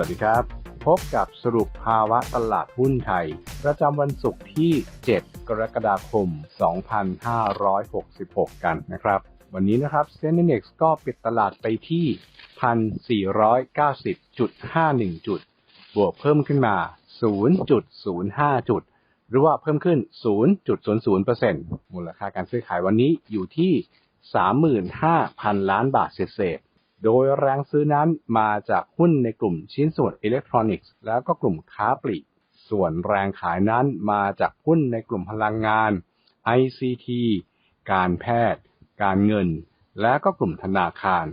วัสดีครับ พบกับสรุปภาวะตลาดหุ้นไทย ประจำวันศุกร์ที่ 7 กรกฎาคม 2566 กันนะครับ วันนี้นะครับเซ็นดี x ก็ปิดตลาดไปที่ 1,490.51 จุด บวกเพิ่มขึ้นมา 0.05 จุด หรือว่าเพิ่มขึ้น 0.00%มูลค่าการซื้อขายวันนี้อยู่ที่ 35,000 ล้านบาทเศษ โดยแรงซื้อนั้นมาจากหุ้นในกลุ่มชิ้นส่วนอิเล็กทรอนิกส์ แล้วก็กลุ่มค้าปลีก ส่วนแรงขายนั้นมาจากหุ้นในกลุ่มพลังงาน ICT การแพทย์ การเงิน และก็กลุ่มธนาคาร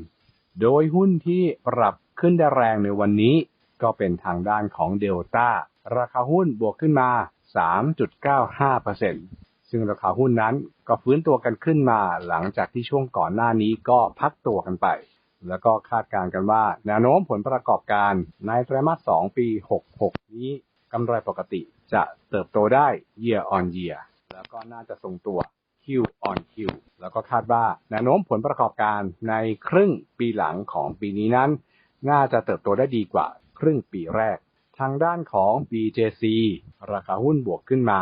โดยหุ้นที่ปรับขึ้นได้แรงในวันนี้ ก็เป็นทางด้านของเดลต้าราคาหุ้นบวกขึ้นมา 3.95%ซึ่งราคาหุ้นนั้นก็ฟื้นตัวกันขึ้นมาหลังจากที่ช่วงก่อนหน้านี้ก็พักตัวกันไป แล้วก็คาดการณ์กันว่า แนวโน้มผลประกอบการในไตรมาส 2 ปี 66 นี้กำไรปกติจะเติบโตได้ year on year แล้วก็น่าจะทรงตัว Q on Q แล้วก็คาดว่าแนวโน้มผลประกอบการในครึ่งปีหลังของปีนี้นั้น น่าจะเติบโตได้ดีกว่าครึ่งปีแรก ทางด้านของ BJC ราคาหุ้นบวกขึ้นมา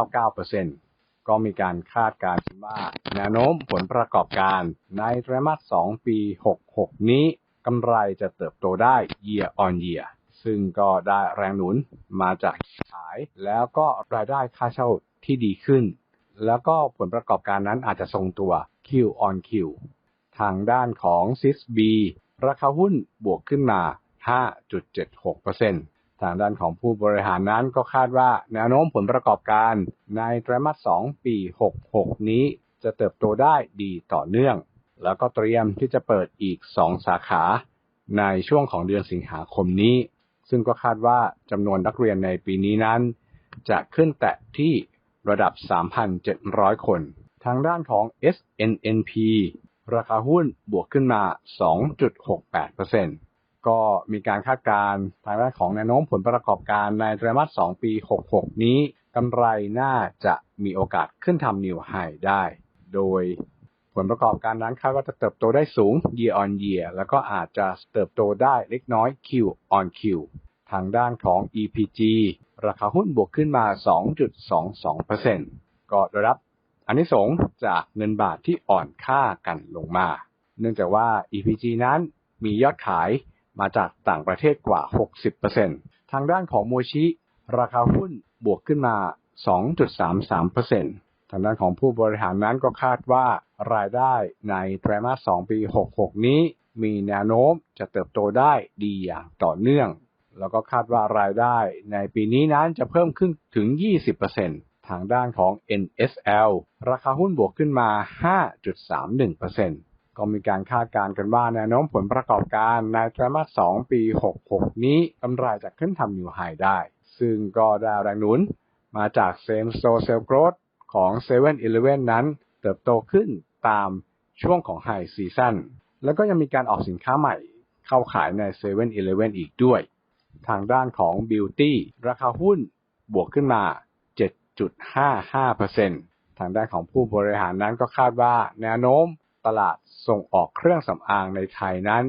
2.99% ก็มีการคาดการณ์ว่าแนวโน้มผลประกอบการในไตรมาส 2 ปี 66 นี้กำไรจะเติบโตได้ year on year ซึ่งก็ได้แรงหนุนมาจากขาย แล้วก็รายได้ค่าเช่าที่ดีขึ้น แล้วก็ผลประกอบการนั้นอาจจะทรงตัว Q on Q ทางด้านของ CISB ราคาหุ้นบวกขึ้นมา 5.76% ทางด้านของผู้บริหารนั้นก็คาดว่าแนวโน้มผลประกอบการในไตรมาส 2 ปี 66 นี้จะเติบโตได้ดีต่อเนื่อง แล้วก็เตรียมที่จะเปิดอีก 2 สาขา ในช่วงของเดือนสิงหาคมนี้ ซึ่งก็คาดว่าจำนวนนักเรียนในปีนี้นั้น จะขึ้นแตะที่ระดับ 3,700 คน ทางด้านของ SNNP ราคาหุ้นบวกขึ้นมา 2.68% ก็มีการคาดการณ์ทางด้านของแนวโน้มผลประกอบการในไตรมาส 2 ปี 66 นี้กำไรน่าจะมีโอกาสขึ้นทำนิวไฮได้ โดยผลประกอบการนั้นคาดว่าจะเติบโตได้สูง year on year แล้วก็อาจจะเติบโตได้เล็กน้อย Q on Q ทางด้านของ EPG ราคาหุ้นบวกขึ้นมา 2.22%ก็ได้รับอันนี้สงสจากเงินบาทที่อ่อนค่ากันลงมา เนื่องจากว่า EPG นั้นมียอดขาย มาจากต่างประเทศกว่า 60%ทางด้านของโมชิ ราคาหุ้นบวกขึ้นมา 2.33%ทางด้านของผู้บริหารนั้นก็คาดว่ารายได้ในไตรมาส 2 ปี 66 นี้ มีแนวโน้มจะเติบโตได้ดีอย่างต่อเนื่อง แล้วก็คาดว่ารายได้ในปีนี้นั้นจะเพิ่มขึ้นถึง 20%ทางด้านของ NSL ราคาหุ้นบวกขึ้นมา 5.31% ก็มีการคาดการณ์กันว่าแนวโน้มผลประกอบการในไตรมาส 2 ปี 66 นี้กำไรจะขึ้นทำนิวไฮได้ ซึ่งก็ได้แรงหนุนมาจาก Same Store Sales Growth ของ 7-Eleven นั้นเติบโตขึ้นตามช่วงของ High Season แล้วก็ยังมีการออกสินค้าใหม่เข้าขายใน 7-Eleven อีกด้วย ทางด้านของ Beauty ราคาหุ้นบวกขึ้นมา 7.55%ทางด้านของผู้บริหารนั้นก็คาดว่าแนวโน้ม ตลาดส่งออกเครื่องสำอางในไทยนั้น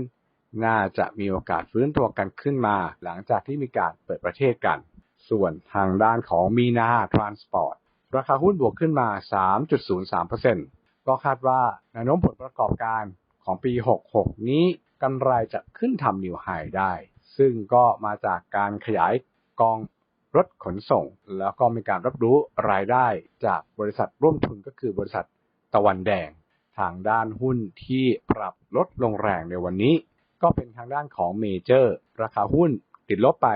น่าจะมีโอกาสฟื้นตัวกันขึ้นมา หลังจากที่มีการเปิดประเทศกัน ส่วนทางด้านของมีนาทรานสปอร์ตราคาหุ้นบวกขึ้นมา 3.03%ก็คาดว่าแนวโน้มผลประกอบการของปี 66 นี้กำไรจะขึ้นทำนิวไฮได้ ซึ่งก็มาจากการขยายกองรถขนส่ง แล้วก็มีการรับรู้รายได้จากบริษัทร่วมทุนก็คือบริษัทตะวันแดง ทางด้านหุ้นที่ปรับลดลงแรงในวันนี้ ก็เป็นทางด้านของเมเจอร์ ราคาหุ้นติดลบไป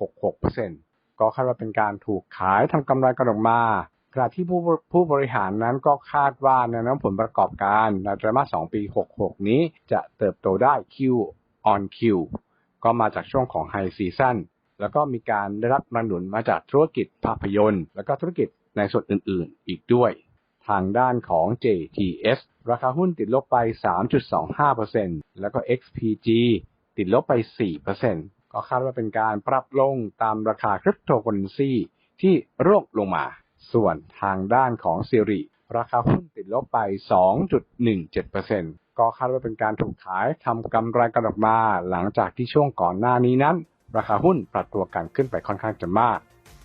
9.66%ก็คาดว่าเป็นการถูกขายทำกำไรกันออกมาขณะที่ผู้ผู้บริหารนั้นก็คาดว่าแนวโน้มผลประกอบการในไตรมาส 2 ปี 66 นี้จะเติบโตได้ Q on Q ก็มาจากช่วงของ High Season แล้วก็มีการได้รับแรงหนุนมาจากธุรกิจภาพยนตร์ แล้วก็ธุรกิจในส่วนอื่นๆ อีกด้วย ทางด้านของ JTS ราคาหุ้นติดลบไป 3.25%แล้วก็ XPG ติดลบไป 4%ก็คาดว่าเป็นการปรับลงตามราคาคริปโตเคอเรนซีที่ร่วงลงมา ส่วนทางด้านของ Siri ราคาหุ้นติดลบไป 2.17%กก็คาดว่าเป็นการถูกขายทำกำไรกันออกมา หลังจากที่ช่วงก่อนหน้านี้นั้น ราคาหุ้นปรับตัวกันขึ้นไปค่อนข้างจะมาก